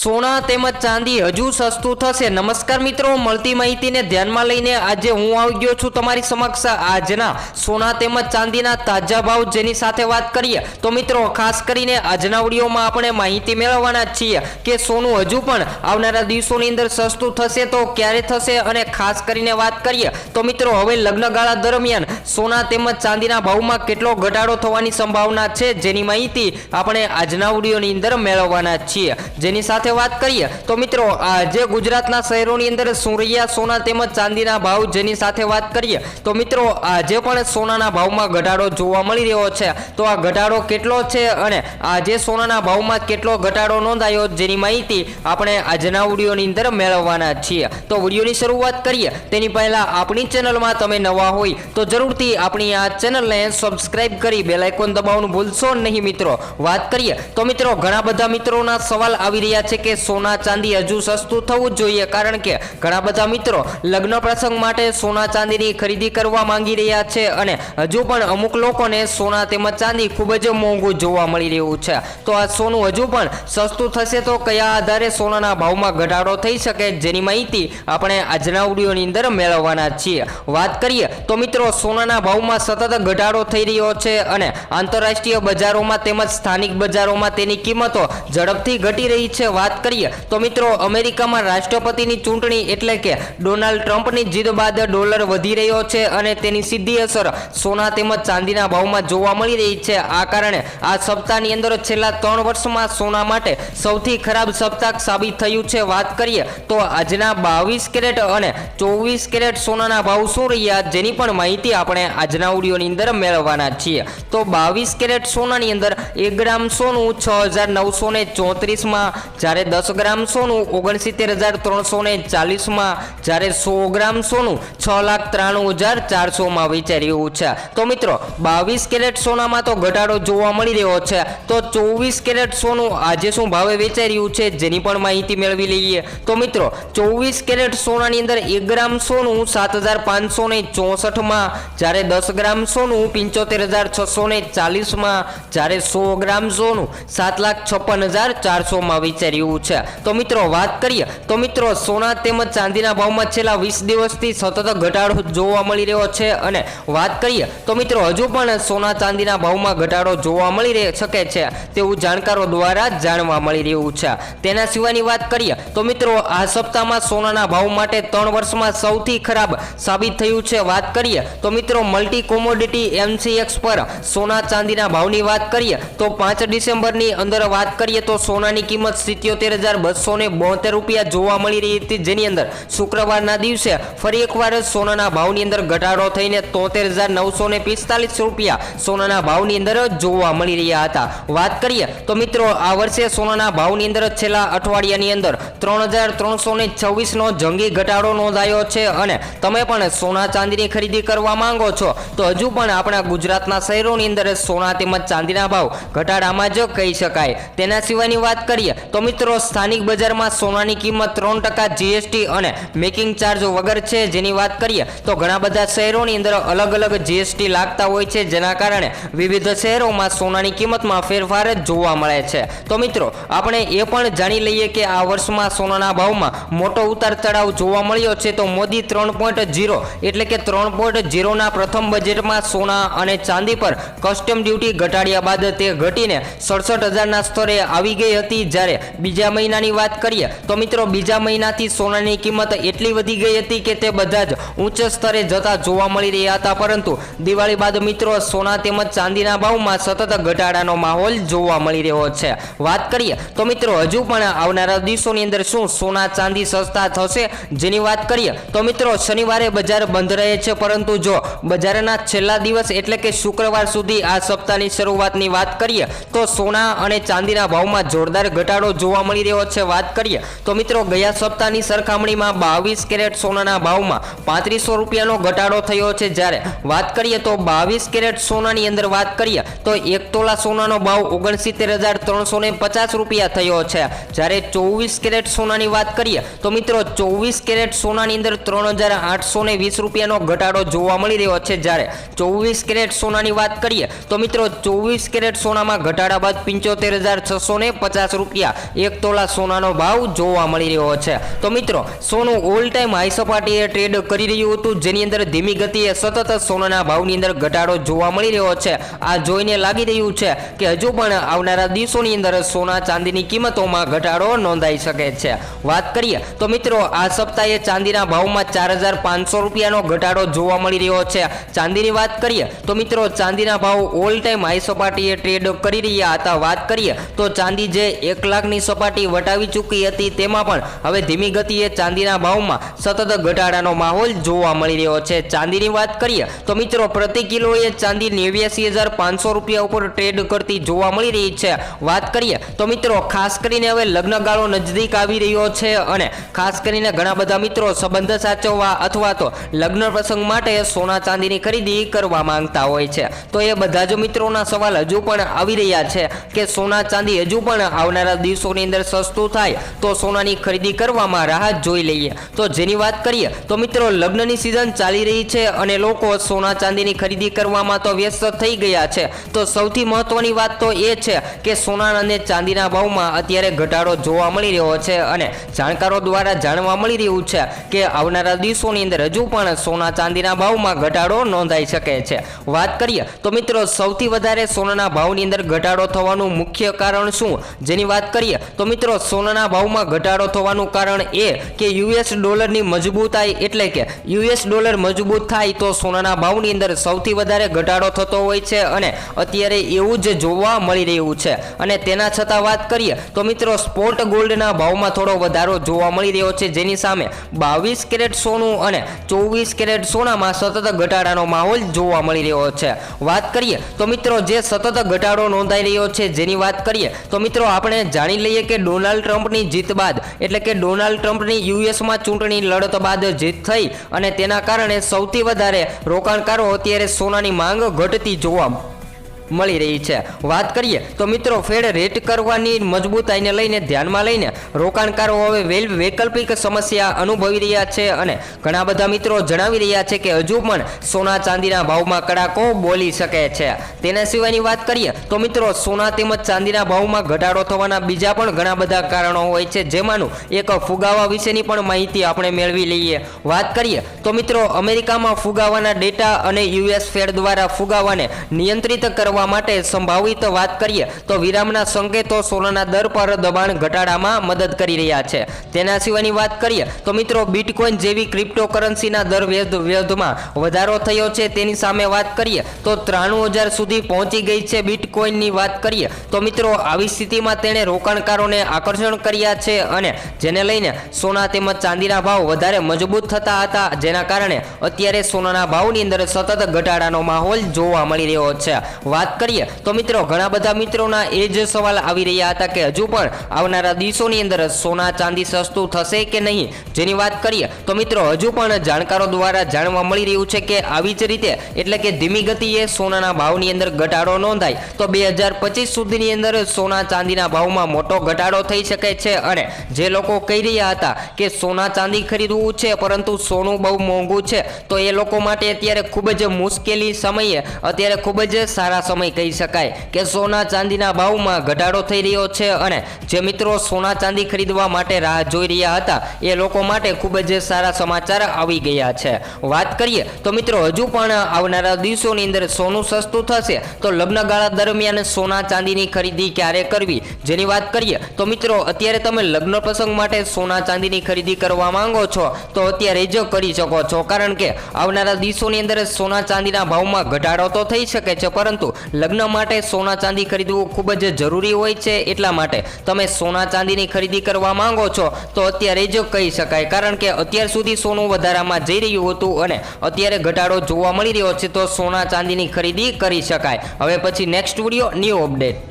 સોના તેમજ ચાંદી હજુ સસ્તું થશે. નમસ્કાર મિત્રો, મળતી માહિતીને ધ્યાનમાં લઈને આજે હું આવી ગયો છું તમારી સમક્ષ આજના સોના તેમજ ચાંદીના તાજા ભાવ જેની સાથે વાત કરીએ. તો મિત્રો, ખાસ કરીને આજના વિડીયોમાં આપણે માહિતી મેળવવાના છીએ કે સોનું હજુ પણ આવનારા દિવસોની અંદર સસ્તું થશે તો ક્યારે થશે અને ખાસ કરીને વાત કરીએ તો મિત્રો, હવે લગ્નગાળા દરમિયાન સોના તેમજ ચાંદીના ભાવમાં કેટલો ઘટાડો થવાની સંભાવના છે જેની માહિતી આપણે આજના વિડીયોની અંદર મેળવવાના છીએ. જેની સાથે વાત કરીએ, તો મિત્રો જે ગુજરાતના શહેરોની અંદર સુરૈયા, સોના તેમજ ચાંદીના ભાવ જેની સાથે વાત કરીએ, તો મિત્રો જે પણ સોનાના ભાવમાં ઘટાડો જોવા મળી રહ્યો છે, તો આ ઘટાડો કેટલો છે અને જે સોનાના ભાવમાં કેટલો ઘટાડો નોંધાયો જેની માહિતી આપણે આજના વિડીયોની અંદર મેળવવાના છીએ. તો વિડીયોની શરૂઆત કરીએ, તેની પહેલા આપણી ચેનલમાં તમે નવા હોય, તો જરૂરથી આપણી આ ચેનલને સબસ્ક્રાઇબ કરી બેલ આઇકોન દબાવવાનું ભૂલશો નહીં મિત્રો. વાત કરીએ, તો મિત્રો, ઘણા બધા મિત્રોના સવાલ આવી રહ્યા છે કે સોના ચાંદી હજુ સસ્તું થવું જોઈએ, કારણ કે ઘણા બધા મિત્રો લગ્ન પ્રસંગ માટે સોના ચાંદીની ખરીદી કરવા માંગી રહ્યા છે અને હજુ પણ અમુક લોકોને સોના તેમજ ચાંદી ખૂબ જ મોંઘું જોવા મળી રહ્યું છે. તો આ સોનું હજુ પણ સસ્તું થશે તો કયા આધારે સોનાના ભાવમાં ઘટાડો થઈ શકે જેની માહિતી આપણે આજના વિડીયોની અંદર મેળવવાના છીએ. વાત કરીએ તો મિત્રો, સોનાના ભાવમાં સતત ઘટાડો થઈ રહ્યો છે અને આંતરરાષ્ટ્રીય બજારોમાં તેમજ સ્થાનિક બજારોમાં તેની કિંમતો ઝડપથી ઘટી રહી છે. વાત કરીએ, તો મિત્રો અમેરિકામાં રાષ્ટ્રપતિની ચૂંટણી એટલે કે ડોનાલ્ડ ટ્રમ્પની જીત બાદ ડોલર વધી રહ્યો છે અને તેની સીધી અસર સોના તેમજ ચાંદીના ભાવમાં જોવા મળી રહી છે. આ કારણે આ સપ્તાહની અંદર છેલ્લા ત્રણ વર્ષમાં સોના માટે સૌથી ખરાબ સપ્તાહ સાબિત થયું છે. વાત કરીએ, તો આજના બાવીસ કેરેટ અને ચોવીસ કેરેટ સોનાના ભાવ શું રહ્યા, જેની પણ માહિતી આપણે આજના ઓડિયોની અંદર મેળવવાના છીએ. તો બાવીસ કેરેટ સોનાની અંદર એક ગ્રામ સોનું છ હજાર નવસો ને ચોત્રીસમાં જ્યારે દસ ગ્રામ સોનું ઓગણસિત્તેર હજાર ત્રણસો ને ચાલીસમાં, જ્યારે સો ગ્રામ સોનું છ લાખ ત્રાણું હજાર ચારસોમાં વેચાઈ છે. તો મિત્રો, બાવીસ કેરેટ સોનામાં તો ઘટાડો જોવા મળી રહ્યો છે. તો ચોવીસ કેરેટ સોનું આજે શું ભાવે વેચાઈ છે જેની પણ માહિતી મેળવી લઈએ. તો મિત્રો, ચોવીસ કેરેટ સોનાની અંદર એક ગ્રામ સોનું સાત હજાર પાંચસો ને ચોસઠમાં, જ્યારે દસ ગ્રામ સોનું પંચોતેર હજાર છસો ને ચાલીસમાં, જ્યારે સો ગ્રામ સોનું સાત લાખ છપ્પન હજાર ચારસોમાં વેચાઈ છે. તો મિત્રો, વાત કરીએ. તો મિત્રો, સોના તેમજ ચાંદીના ભાવમાં છેલ્લા વીસ દિવસથી સતત ઘટાડો જોવા મળી રહ્યો છે અને વાત કરીએ, તો મિત્રો, હજુ પણ સોના ચાંદીના ભાવમાં ઘટાડો જોવા મળી શકે છે તેવું જાણકારો દ્વારા જાણવા મળી રહ્યું છે. તેના સિવાયની વાત કરીએ, તો મિત્રો, આ સપ્તાહમાં સોનાના ભાવ માટે ત્રણ વર્ષમાં સૌથી ખરાબ સાબિત થયું છે વાત કરીએ, તો મિત્રો મલ્ટી કોમોડિટી એમસીએક્સ પર સોના ચાંદીના ભાવની વાત કરીએ, તો પાંચ ડિસેમ્બરની અંદર વાત કરીએ, તો સોનાની કિંમત સિત્યોતેર હજાર બસો ને બોતેર રૂપિયા જોવા મળી રહી હતી. જેની અંદર શુક્રવારના દિવસે ફરી એકવાર સોનાના ભાવની અંદર ઘટાડો થઈને તોતેર હજાર નવસો ને પિસ્તાલીસ રૂપિયા સોનાના ભાવની અંદર જોવા મળી રહ્યા હતા. વાત કરીએ તો મિત્રો, આ વર્ષે સોનાના ભાવની અંદર છેલ્લા અઠવાડિયાની અંદર ત્રણ હજાર ત્રણસો ને છવ્વીસનો જંગી ઘટાડો નોંધાયો છે અને તમે પણ સોના ચાંદીની ખરીદી કરવા માંગો છો, તો હજુ પણ આપણા ગુજરાતના શહેરોની અંદર સોના તેમજ ચાંદીના ભાવ ઘટાડામાં જ કહી શકાય. તેના સિવાયની વાત કરીએ તો મિત્રો સ્થાનિક બજારમાં સોનાની કિંમત ત્રણ ટકા જીએસટી અને મેકિંગ ચાર્જ વગર છે જેની વાત કરીએ, તો ઘણા બધા શહેરોની અંદર અલગ અલગ જીએસટી લાગતા હોય છે, જેના કારણે વિવિધ શહેરોમાં સોનાની કિંમતમાં ફેરફાર જ જોવા મળે છે. તો મિત્રો, આપણે એ પણ જાણી લઈએ કે આ વર્ષમાં સોનાના ભાવમાં મોટો ઉતાર ચઢાવ જોવા મળ્યો છે, તો મોદી ત્રણ પોઈન્ટ જીરો એટલે કે ત્રણ પોઈન્ટ જીરોના પ્રથમ બજેટમાં સોના અને ચાંદી પર કસ્ટમ ડ્યુટી ઘટાડ્યા બાદ તે ઘટીને સડસઠ હજારના સ્તરે આવી ગઈ હતી, જ્યારે બીજા મહિનાની વાત કરીએ, તો મિત્રો બીજા મહિનાથી સોનાની કિંમત એટલી વધી ગઈ હતી કે તે બધા જ ઉચ્ચ સ્તરે જતા જોવા મળી રહ્યા હતા. પરંતુ દિવાળી બાદ મિત્રો સોના તેમજ ચાંદીના ભાવમાં સતત ઘટાડાનો માહોલ જોવા મળી રહ્યો છે. વાત કરીએ, તો મિત્રો હજુ પણ આવનારા દિવસોની અંદર શું સોના, ચાંદી સસ્તા થશે? જેની વાત કરીએ, તો મિત્રો શનિવારે બજાર બંધ રહે છે. પરંતુ જો બજારના છેલ્લા દિવસ એટલે કે શુક્રવાર સુધી આ સપ્તાહની શરૂઆતની વાત કરીએ, તો સોના અને ચાંદીના ભાવમાં જોરદાર ઘટાડો જોવા મળી રહ્યો છે, વાત કરીએ તો મિત્રો ગયા સપ્તાહની સરખામણીમાં બાવીસ કેરેટ સોનાના ભાવમાં પાંત્રીસો રૂપિયાનો ઘટાડો થયો છે. જ્યારે વાત કરીએ તો બાવીસ કેરેટ સોનાની અંદર વાત કરીએ તો એક તોલા સોનાનો ભાવ ઓગણસિત્તેર હજાર ત્રણસો ને પચાસ રૂપિયા થયો છે. જ્યારે ચોવીસ કેરેટ સોનાની વાત કરીએ તો મિત્રો ચોવીસ કેરેટ સોનાની અંદર ત્રણ હજાર આઠસો ને વીસ રૂપિયાનો ઘટાડો જોવા મળી રહ્યો છે. જ્યારે ચોવીસ કેરેટ સોનાની વાત કરીએ તો મિત્રો ચોવીસ કેરેટ સોનામાં ઘટાડા બાદ પંચોતેર હજાર છસો ને પચાસ રૂપિયા એક તોલા સોનાનો ભાવ જોવા મળી રહ્યો છે. તો મિત્રો, સોનું ઓલ ટાઈમ હાઈ સપાટીએ ટ્રેડ કરી રહ્યું હતું, જેની અંદર ધીમી ગતિએ સતત સોનાના ભાવની અંદર ઘટાડો જોવા મળી રહ્યો છે. આ જોઈને લાગી રહ્યું છે કે હજુ પણ આવનારા દિવસોની અંદર સોના ચાંદીની કિંમતોમાં ઘટાડો નોંધાઈ શકે છે. વાત કરીએ, તો મિત્રો, આ સપ્તાહે ચાંદીના ભાવમાં ચાર હજાર પાંચસો રૂપિયાનો ઘટાડો જોવા મળી રહ્યો છે. ચાંદીની વાત કરીએ, તો મિત્રો, ચાંદીના ભાવ ઓલ ટાઈમ હાઈ સપાટીએ ટ્રેડ કરી રહ્યા હતા. વાત કરીએ, તો ચાંદી જે એક લાખની સપાટી વટાવી ચૂકી હતી. તેમાં પણ હવે ધીમી ગતિએ ચાંદીના ભાવમાં સતત ઘટાડાનો માહોલ જોવા મળી રહ્યો છે. ચાંદીની વાત કરીએ તો મિત્રો પ્રતિ કિલોએ ચાંદી નેવ્યાસી હજાર પાંચસો રૂપિયા ઉપર ટ્રેડ કરતી જોવા મળી રહી છે. વાત કરીએ તો મિત્રો ખાસ કરીને હવે લગ્નગાળો નજદીક આવી રહ્યો છે અને ખાસ કરીને ઘણા બધા મિત્રો સંબંધ સાચવવા અથવા તો લગ્ન પ્રસંગ માટે સોના ચાંદીની ખરીદી કરવા માંગતા હોય છે. તો એ બધા જ મિત્રોના સવાલ હજુ પણ આવી રહ્યા છે કે સોના ચાંદી હજુ પણ આવનારા દિવસોની અંદર સસ્તું થાય, તો સોનાની ખરીદી કરવામાં રાહત જોઈ લઈએ. તો જેની વાત કરીએ, તો મિત્રો લગ્નની સિઝન ચાલી રહી છે અને લોકો સોના ચાંદીની ખરીદી કરવામાં તો વ્યસ્ત થઈ ગયા છે. તો સૌથી મહત્વની વાત તો એ છે કે સોના અને ચાંદીના ભાવમાં અત્યારે ઘટાડો જોવા મળી રહ્યો છે અને જાણકારો દ્વારા જાણવા મળી રહ્યું છે કે આવનારા દિવસોની અંદર હજુ પણ સોના ચાંદીના ભાવમાં ઘટાડો નોંધાઈ શકે છે. વાત કરીએ, તો મિત્રો સૌથી વધારે સોનાના ભાવની અંદર ઘટાડો થવાનું મુખ્ય કારણ શું? જેની વાત કરીએ તો મિત્રો, સોનાના ભાવમાં ઘટાડો થવાનું કારણ એ કે યુએસ ડોલરની મજબૂતાઈ એટલે કે યુએસ ડોલર મજબૂત થાય તો સોનાના ભાવની અંદર સૌથી વધારે ઘટાડો થતો હોય છે અને અત્યારે એવું જ જોવા મળી રહ્યું છે. અને તેના છતાં વાત કરીએ તો મિત્રો, સ્પોટ ગોલ્ડના ભાવમાં થોડો વધારો જોવા મળી રહ્યો છે, જેની સામે બાવીસ કેરેટ સોનું અને ચોવીસ કેરેટ સોનામાં સતત ઘટાડાનો માહોલ જોવા મળી રહ્યો છે. વાત કરીએ તો મિત્રો, જે સતત ઘટાડો નોંધાઈ રહ્યો છે, જેની વાત કરીએ તો મિત્રો, આપણે જાણી લઈએ કે ડોનાલ્ડ ટ્રમ્પની જીત બાદ, એટલે કે ડોનાલ્ડ ટ્રમ્પની યુએસમાં ચૂંટણી લડત બાદ જીત થઈ અને તેના કારણે સૌથી વધારે રોકાણકારો અત્યારે સોનાની માંગ ઘટતી જોવા મળી રહી છે. વાત કરીએ તો મિત્રો ફેડ રેટ કરવાની મજબૂતાઈને લઈને ધ્યાનમાં લઈને રોકાણકારો હવે વેલ વૈકલ્પિક સમસ્યા અનુભવી રહ્યા છે અને ઘણા બધા મિત્રો જણાવી રહ્યા છે કે હજુ પણ સોના ચાંદીના ભાવમાં કડાકો બોલી શકે છે. તેના સિવાયની વાત કરીએ તો મિત્રો સોના તેમજ ચાંદીના ભાવમાં ઘટાડો થવાના બીજા પણ ઘણા બધા કારણો હોય છે. જેમાંનું એક ફુગાવા વિશેની પણ માહિતી આપણે મેળવી લઈએ. વાત કરીએ તો મિત્રો અમેરિકામાં ફુગાવાના ડેટા અને યુએસ ફેડ દ્વારા ફુગાવાને નિયંત્રિત કરવા કરવા માટે સંભવિત વાત કરીએ તો વિરામના સંકેતો સોનાના દર પર દબાણ ઘટાડામાં મદદ કરી રહ્યા છે. તેના સિવાયની વાત કરીએ તો મિત્રો બિટકોઇન જેવી ક્રિપ્ટોકરન્સીના દર વ્યવધમાં વધારો થયો છે. તેની સામે વાત કરીએ તો ત્રાણું હજાર સુધી પહોંચી ગઈ છે બિટકોઇનની વાત કરીએ તો મિત્રો આવી સ્થિતિમાં તેણે રોકાણકારોને આકર્ષણ કર્યા છે અને જેને લઈને સોના તેમજ ચાંદીના ભાવ વધારે મજબૂત થતા હતા, જેના કારણે અત્યારે સોનાના ભાવની અંદર સતત ઘટાડાનો માહોલ જોવા મળી રહ્યો છે. વાત કરીએ તો મિત્રો, ઘણા બધા મિત્રોના એ જ સવાલ આવી રહ્યા હતા કે હજુ પણ આવનારા દિવસોની અંદર સોના ચાંદી સસ્તું થશે કે નહીં? જેની વાત કરીએ તો મિત્રો, હજુ પણ જાણકારો દ્વારા જાણવા મળી રહ્યું છે કે આવી જ રીતે એટલે કે ધીમી ગતિએ સોનાના ભાવની અંદર ઘટાડો નોંધાય. તો બે હજાર પચીસ સુધીની અંદર સોના ચાંદીના ભાવમાં મોટો ઘટાડો થઈ શકે છે અને જે લોકો કહી રહ્યા હતા કે સોના ચાંદી ખરીદવું છે પરંતુ સોનું બહુ મોંઘું છે, તો એ લોકો માટે અત્યારે ખૂબ જ મુશ્કેલી સમયે, અત્યારે ખૂબ જ સારા સમય કહી શકાય કે સોના ચાંદીના ભાવમાં ઘટાડો થઈ રહ્યો છે અને જે મિત્રો સોના ચાંદી ખરીદવા માટે રાહ જોઈ રહ્યા હતા, એ લોકો માટે ખૂબ જ સારા સમાચાર આવી ગયા છે. વાત કરીએ તો મિત્રો, હજુ પણ આવનારા દિવસોની અંદર સોનું સસ્તું થશે, તો લગ્નગાળા દરમિયાન સોના ચાંદીની ખરીદી ક્યારે કરવી? જેની વાત કરીએ તો મિત્રો, અત્યારે તમે લગ્ન પ્રસંગ માટે સોના ચાંદીની ખરીદી કરવા માંગો છો, તો અત્યારે જ કરી શકો છો. કારણ કે આવનારા દિવસોની અંદર સોના ચાંદીના ભાવમાં ઘટાડો તો થઈ શકે છે, પરંતુ લગ્ન માટે સોના ચાંદી ખરીદવું ખૂબ જ જરૂરી હોય છે એટલા માટે તમે સોના ચાંદીની ખરીદી કરવા માંગો છો, તો અત્યારે જ કહી શકાય. કારણ કે અત્યાર સુધી સોનું વધારામાં જઈ રહ્યું હતું અને અત્યારે ઘટાડો જોવા મળી રહ્યો છે, તો સોના ચાંદીની ખરીદી કરી શકાય. હવે પછી નેક્સ્ટ વીડિયો ન્યૂ અપડેટ